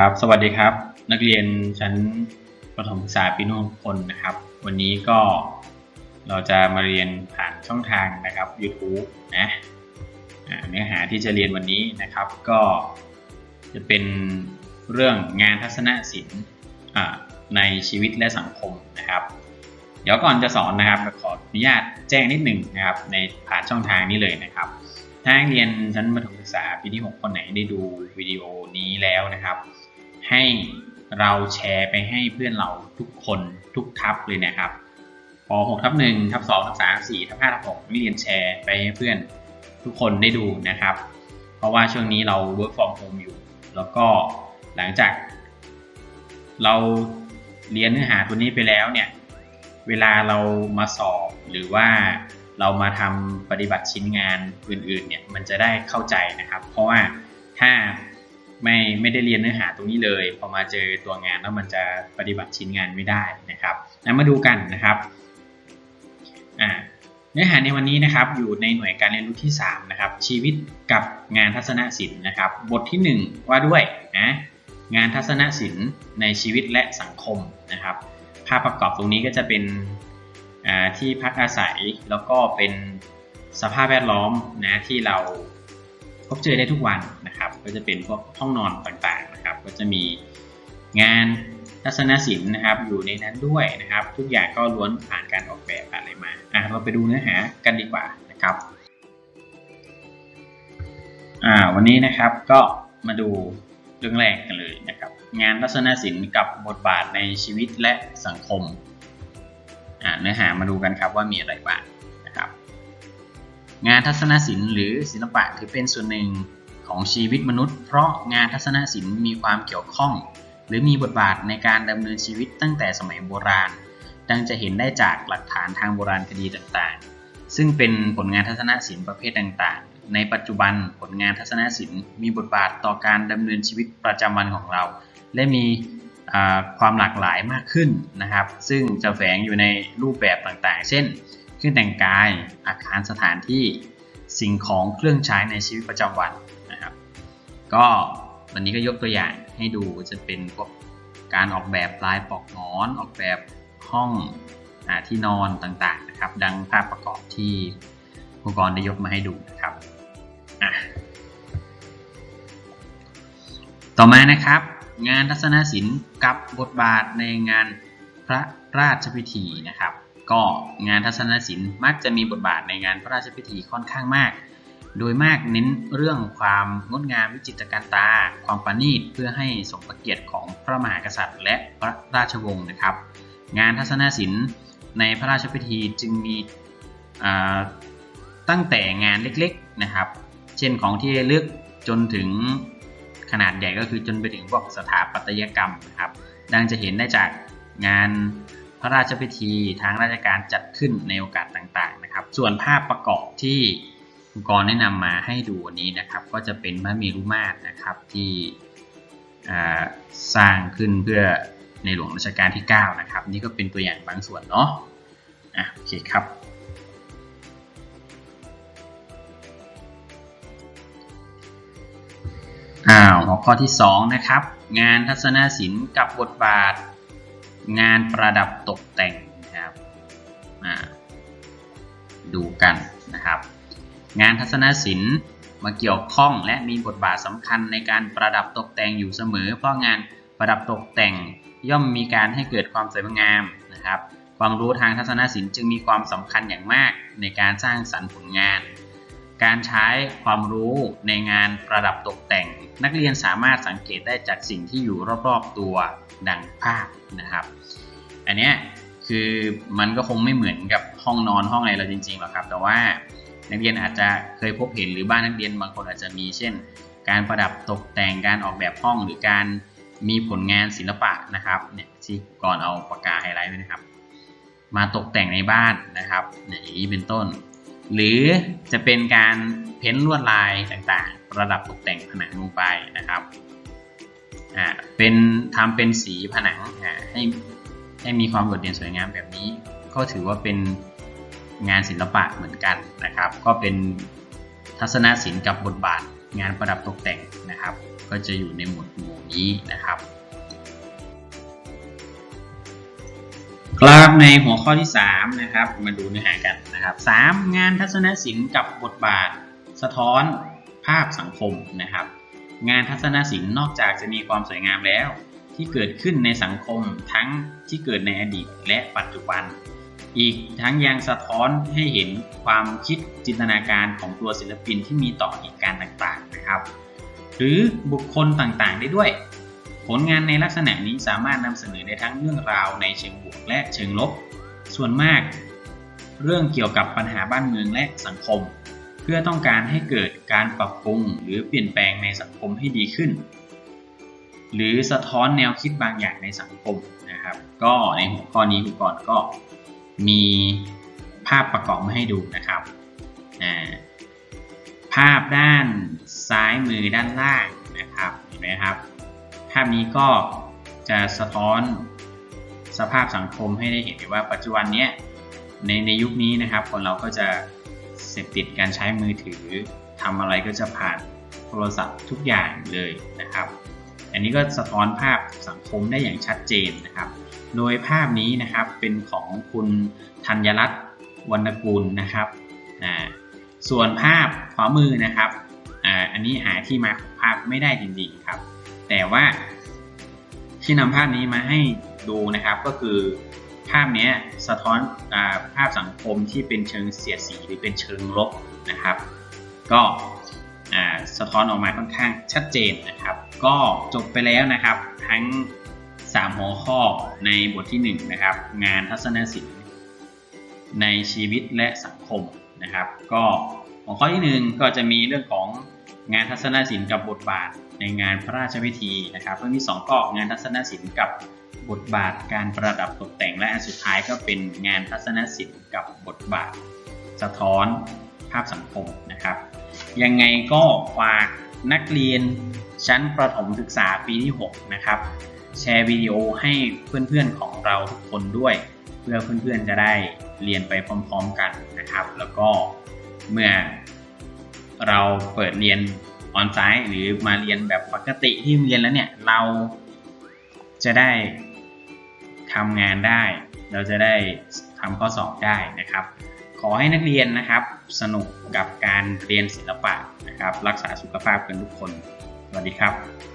ครับ สวัสดีครับ นักเรียนชั้นประถมศึกษาปีนุ่มคนนะครับ วันนี้ก็เราจะมาเรียนผ่านช่องทางนะครับ YouTube นะเนื้อหาที่จะเรียนวันนี้นะครับ ก็จะเป็นเรื่องงานทัศนศิลป์ในชีวิตและสังคมนะครับ เดี๋ยวก่อนจะสอนนะครับขออนุญาตแจ้งนิดหนึ่งนะครับ ในผ่านช่องทางนี้เลยนะครับถ้าเรียนชั้นประถมศึกษาปีที่ 6 คนไหนได้ดูวิดีโอนี้แล้วนะครับ ให้เราแชร์ไปให้เพื่อนเราทุกคนทุกทับเลยนะครับพอ6ทับ1ทับ2ทับ3 4ทับ5ทับ6นักเรียนแชร์ไปให้เพื่อนทุกคนได้ดูนะครับ เพราะว่าช่วงนี้เรา work from home อยู่ แล้วก็หลังจาก เราเรียนเนื้อหาตัวนี้ไปแล้วเนี่ย เวลาเรามาสอบหรือว่าเรามาทำปฏิบัติชิ้นงานอื่นๆเนี่ยมันจะได้เข้าใจนะครับ เพราะว่าถ้า ไม่ไม่ได้เรียนเนื้อหาตรงนี้เลยพอมาเจอตัวงานแล้วมันจะปฏิบัติชิ้นงานไม่ได้นะครับนะมาดูกันนะครับเนื้อหาในวันนี้นะครับอยู่ในหน่วยการเรียนรู้ที่3นะครับชีวิตกับงานทัศนศิลป์นะครับ บทที่ 1 ว่าด้วยนะงานทัศนศิลป์ในชีวิตและสังคมนะครับภาพประกอบตรงนี้ก็จะเป็นที่พักอาศัยแล้วก็เป็นสภาพแวดล้อมนะที่เรา บเจอได้ทุกวันนะครับ ก็จะเป็นพวกห้องนอนต่างๆนะครับ ก็จะมีงานทัศนศิลป์นะครับ อยู่ในนั้นด้วยนะครับ ทุกอย่างก็ล้วนผ่านการออกแบบอะไรมาอะเราไปดูเนื้อหากันดีกว่านะครับอ่าวันนี้นะครับก็มาดูเรื่องแรกกันเลยนะครับ งานทัศนศิลป์กับบทบาทในชีวิตและสังคมอะเนื้อหามาดูกันครับว่ามีอะไรบ้าง งานทัศนศิลป์หรือศิลปะถือเป็นส่วนหนึ่งของชีวิตมนุษย์ เพราะงานทัศนศิลป์มีความเกี่ยวข้อง หรือมีบทบาทในการดำเนินชีวิตตั้งแต่สมัยโบราณ ดังจะเห็นได้จากหลักฐานทางโบราณคดีต่างๆ ซึ่งเป็นผลงานทัศนศิลป์ประเภทต่างๆ ในปัจจุบันผลงานทัศนศิลป์มีบทบาทต่อการดำเนินชีวิตประจำวันของเรา และมีความหลากหลายมากขึ้นนะครับ ซึ่งจะแฝงอยู่ในรูปแบบต่างๆ เช่น รื่องแต่งกาย อาคารสถานที่สิ่งของเครื่องใช้ในชีวิตประจำวันนะครับ ก็วันนี้ก็ยกตัวอย่างให้ดูจะเป็นพวกการออกแบบลายปลอกหมอน ออกแบบห้องอที่นอนต่างๆนะครับ ดังภาพประกอบที่ผู้กรได้ยกมาให้ดูนะครับต่อมานะครับ งานทัศนศิลป์กับบทบาทในงานพระราชพิธีนะครับ ก็งานทัศนศิลป์มักจะมีบทบาทในงานพระราชพิธีค่อนข้างมาก โดยมากเน้นเรื่องความงดงามวิจิตรการตา ความประณีตเพื่อให้สมพระเกียรติของพระมหากษัตริย์ และพระราชวงศ์นะครับ งานทัศนศิลป์ในพระราชพิธีจึงมีตั้งแต่งานเล็กๆนะครับ เช่นของที่ระลึกจนถึงขนาดใหญ่ก็คือจนไปถึงพวกสถาปัตยกรรมนะครับ ดังจะเห็นได้จากงาน ระราชพิธีทางราชการจัดขึ้นในโอกาสต่างๆนะครับ ส่วนภาพประกอบที่คุณกรแนะนำมาให้ดูนนี้นะครับ ก็จะเป็นพระเมรุมาตรนะครับที่สร้างขึ้นเพื่อในหลวงรัชกาลที่ 9 นะครับ นี่ก็เป็นตัวอย่างบางส่วนเนาะอะโอเคครับอ้าวหัวข้อที่ 2 นะครับ งานทัศนศิลป์กับบทบาท งานประดับตกแต่งนะครับดูกันนะครับ งานทัศนศิลป์มาเกี่ยวข้องและมีบทบาทสำคัญในการประดับตกแต่งอยู่เสมอ เพราะงานประดับตกแต่งย่อมมีการให้เกิดความสวยงามนะครับ ความรู้ทางทัศนศิลป์จึงมีความสำคัญอย่างมากในการสร้างสรรค์ผลงาน การใช้ความรู้ในงานประดับตกแต่ง นักเรียนสามารถสังเกตได้จากสิ่งที่อยู่รอบๆตัวดังภาพนะครับ อันนี้คือมันก็คงไม่เหมือนกับห้องนอนห้องอะไรเราจริงๆหรอกครับ แต่ว่านักเรียนอาจจะเคยพบเห็นหรือบ้านนักเรียนบางคนอาจจะมี เช่น การประดับตกแต่งการออกแบบห้องหรือการมีผลงานศิลปะนะครับเนี่ยที่ก่อนเอาปากกาไฮไลท์ไว้นะครับ มาตกแต่งในบ้านนะครับอย่างนี้เป็นต้น หรือจะเป็นการเพ้นลวดลายต่างๆ ประดับตกแต่งผนังลงไปนะครับอ่าเป็นทำเป็นสีผนังอ่าให้ให้มีความโดดเด่นสวยงามแบบนี้ ก็ถือว่าเป็นงานศิลปะเหมือนกันนะครับ ก็เป็นทัศนศิลป์กับบทบาทงานประดับตกแต่งนะครับ ก็ก็จะอยู่ในหมวดหมู่นี้นะครับ ครับในหัวข้อที่ 3 นะครับ มาดูเนื้อหากันนะครับ 3. งานทัศนศิลป์กับบทบาท สะท้อนภาพสังคมนะครับ งานทัศนศิลป์นอกจากจะมีความสวยงามแล้ว ที่เกิดขึ้นในสังคมทั้งที่เกิดในอดีตและปัจจุบัน อีกทั้งยังสะท้อนให้เห็นความคิดจินตนาการของตัวศิลปินที่มีต่อเหตุการณ์ต่างๆนะครับ หรือบุคคลต่างๆได้ด้วย ผลงานในลักษณะนี้สามารถนำเสนอได้ทั้งเรื่องราวในเชิงบวกและเชิงลบ ส่วนมาก เรื่องเกี่ยวกับปัญหาบ้านเมืองและสังคม เพื่อต้องการให้เกิดการปรับปรุงหรือเปลี่ยนแปลงในสังคมให้ดีขึ้น หรือสะท้อนแนวคิดบางอย่างในสังคมนะครับ ก็ในหัวข้อนี้คุณก่อนก็มีภาพประกอบมาให้ดูนะครับอ่าภาพด้านซ้ายมือด้านล่างนะครับเห็นไหมครับ ภาพนี้ก็จะสะท้อนสภาพสังคมให้ได้เห็นว่าปัจจุบันเนี้ยในในยุคนี้นะครับ คนเราก็จะเสพติดการใช้มือถือทำอะไรก็จะผ่านโทรศัพท์ทุกอย่างเลยนะครับ อันนี้ก็สะท้อนภาพสังคมได้อย่างชัดเจนนะครับ โดยภาพนี้นะครับเป็นของคุณธัญรัตน์วรรณกูลนะครับอ่าส่วนภาพขวามือนะครับอ่าอันนี้หาที่มาของภาพไม่ได้จริงๆครับ แต่ว่าที่นำภาพนี้มาให้ดูนะครับก็คือภาพนี้สะท้อนอภาพสังคมที่เป็นเชิงเสียดสีหรือเป็นเชิงลบนะครับ ก็สะท้อนออกมาค่อนข้างชัดเจนนะครับ ก็จบไปแล้วนะครับทั้ง 3 หัวข้อในบทที่ 1 นะครับ งานทัศนศิลป์ในชีวิตและสังคมนะครับ ก็หัวข้อที่ 1 ก็จะมีเรื่องของงานทัศนศิลป์กับบทบาท ในงานพระราชพิธีนะครับเรื่องที่ 2 ก็งานทัศนศิลป์กับบทบาทการประดับตกแต่งและอันสุดท้ายก็เป็นงานทัศนศิลป์กับบทบาท สะท้อนภาพสังคมนะครับ ยังไงก็ฝากนักเรียนชั้นประถมศึกษาปีที่ 6 นะครับ แชร์วิดีโอให้เพื่อนๆของเราทุกคนด้วย เพื่อเพื่อนๆจะได้เรียนไปพร้อมๆกันนะครับ แล้วก็เมื่อเราเปิดเรียน ออนไลน์หรือมาเรียนแบบปกติที่เรียนแล้วเนี่ย เราจะได้ทำงานได้ เราจะได้ทำข้อสอบได้นะครับ ขอให้นักเรียนนะครับ สนุกกับการเรียนศิลปะนะครับ รักษาสุขภาพกันทุกคน สวัสดีครับ